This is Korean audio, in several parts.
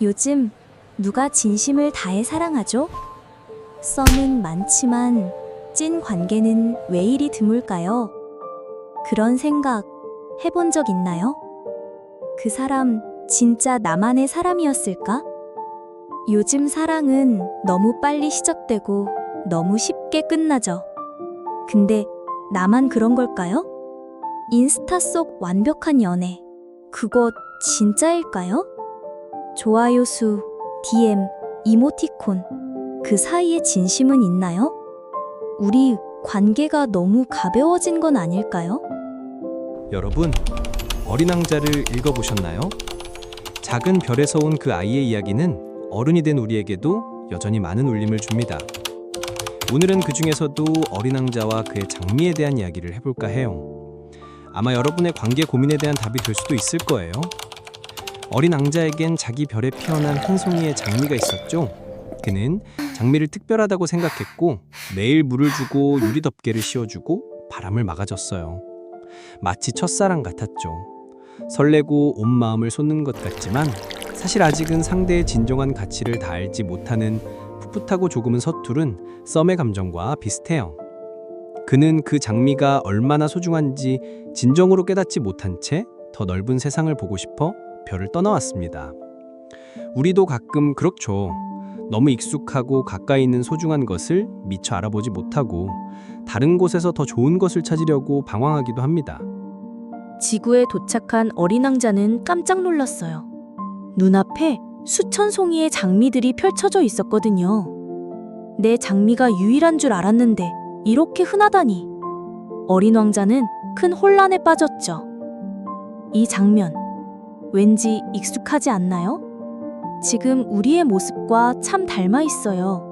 요즘 누가 진심을 다해 사랑하죠? 썸은 많지만 찐 관계는 왜 이리 드물까요? 그런 생각 해본 적 있나요? 그 사람 진짜 나만의 사람이었을까? 요즘 사랑은 너무 빨리 시작되고 너무 쉽게 끝나죠. 근데 나만 그런 걸까요? 인스타 속 완벽한 연애. 그거 진짜일까요? 좋아요 수, DM, 이모티콘. 그 사이에 진심은 있나요? 우리 관계가 너무 가벼워진 건 아닐까요? 여러분, 어린 왕자를 읽어보셨나요? 작은 별에서 온 그 아이의 이야기는 어른이 된 우리에게도 여전히 많은 울림을 줍니다. 오늘은 그 중에서도 어린 왕자와 그의 장미에 대한 이야기를 해볼까 해요. 아마 여러분의 관계 고민에 대한 답이 될 수도 있을 거예요. 어린 왕자에겐 자기 별에 피어난 한 송이의 장미가 있었죠. 그는 장미를 특별하다고 생각했고 매일 물을 주고 유리 덮개를 씌워주고 바람을 막아줬어요. 마치 첫사랑 같았죠. 설레고 온 마음을 쏟는 것 같지만 사실 아직은 상대의 진정한 가치를 다 알지 못하는 풋풋하고 조금은 서투른 썸의 감정과 비슷해요. 그는 그 장미가 얼마나 소중한지 진정으로 깨닫지 못한 채 더 넓은 세상을 보고 싶어 별을 떠나왔습니다. 우리도 가끔 그렇죠. 너무 익숙하고 가까이 있는 소중한 것을 미처 알아보지 못하고 다른 곳에서 더 좋은 것을 찾으려고 방황하기도 합니다. 지구에 도착한 어린 왕자는 깜짝 놀랐어요. 눈앞에 수천 송이의 장미들이 펼쳐져 있었거든요. 내 장미가 유일한 줄 알았는데 이렇게 흔하다니. 어린 왕자는 큰 혼란에 빠졌죠. 이 장면, 왠지 익숙하지 않나요? 지금 우리의 모습과 참 닮아 있어요.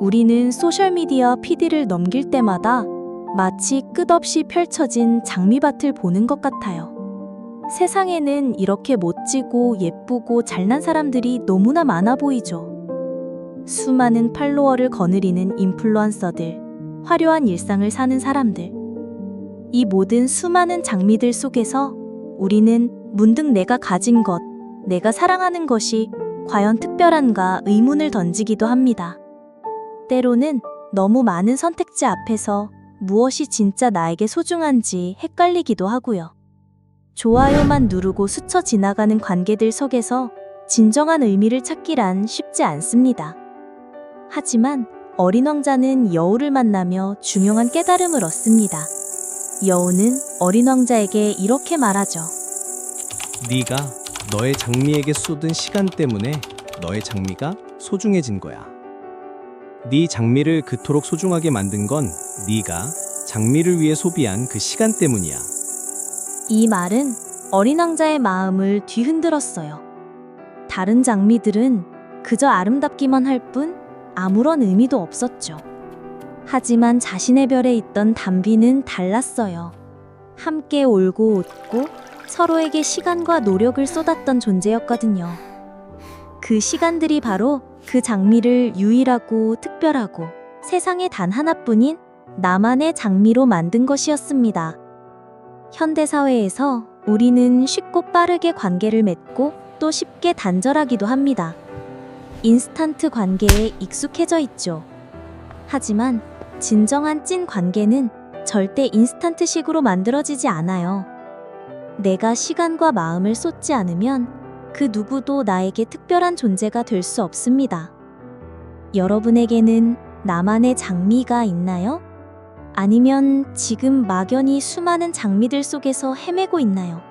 우리는 소셜미디어 피디를 넘길 때마다 마치 끝없이 펼쳐진 장미밭을 보는 것 같아요. 세상에는 이렇게 멋지고 예쁘고 잘난 사람들이 너무나 많아 보이죠. 수많은 팔로워를 거느리는 인플루언서들, 화려한 일상을 사는 사람들. 이 모든 수많은 장미들 속에서 우리는 문득 내가 가진 것, 내가 사랑하는 것이 과연 특별한가 의문을 던지기도 합니다. 때로는 너무 많은 선택지 앞에서 무엇이 진짜 나에게 소중한지 헷갈리기도 하고요. 좋아요만 누르고 스쳐 지나가는 관계들 속에서 진정한 의미를 찾기란 쉽지 않습니다. 하지만 어린 왕자는 여우를 만나며 중요한 깨달음을 얻습니다. 여우는 어린 왕자에게 이렇게 말하죠. 네가 너의 장미에게 쏟은 시간 때문에 너의 장미가 소중해진 거야. 네 장미를 그토록 소중하게 만든 건 네가 장미를 위해 소비한 그 시간 때문이야. 이 말은 어린 왕자의 마음을 뒤흔들었어요. 다른 장미들은 그저 아름답기만 할 뿐 아무런 의미도 없었죠. 하지만 자신의 별에 있던 담비는 달랐어요. 함께 울고 웃고 서로에게 시간과 노력을 쏟았던 존재였거든요. 그 시간들이 바로 그 장미를 유일하고 특별하고 세상에 단 하나뿐인 나만의 장미로 만든 것이었습니다. 현대사회에서 우리는 쉽고 빠르게 관계를 맺고 또 쉽게 단절하기도 합니다. 인스턴트 관계에 익숙해져 있죠. 하지만 진정한 찐 관계는 절대 인스턴트식으로 만들어지지 않아요. 내가 시간과 마음을 쏟지 않으면 그 누구도 나에게 특별한 존재가 될 수 없습니다. 여러분에게는 나만의 장미가 있나요? 아니면 지금 막연히 수많은 장미들 속에서 헤매고 있나요?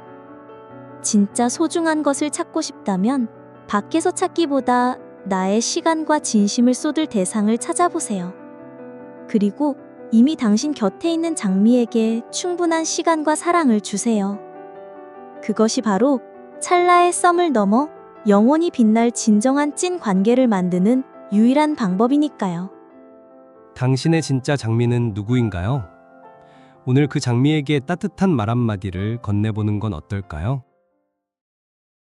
진짜 소중한 것을 찾고 싶다면 밖에서 찾기보다 나의 시간과 진심을 쏟을 대상을 찾아보세요. 그리고 이미 당신 곁에 있는 장미에게 충분한 시간과 사랑을 주세요. 그것이 바로 찰나의 썸을 넘어 영원히 빛날 진정한 찐 관계를 만드는 유일한 방법이니까요. 당신의 진짜 장미는 누구인가요? 오늘 그 장미에게 따뜻한 말 한마디를 건네보는 건 어떨까요?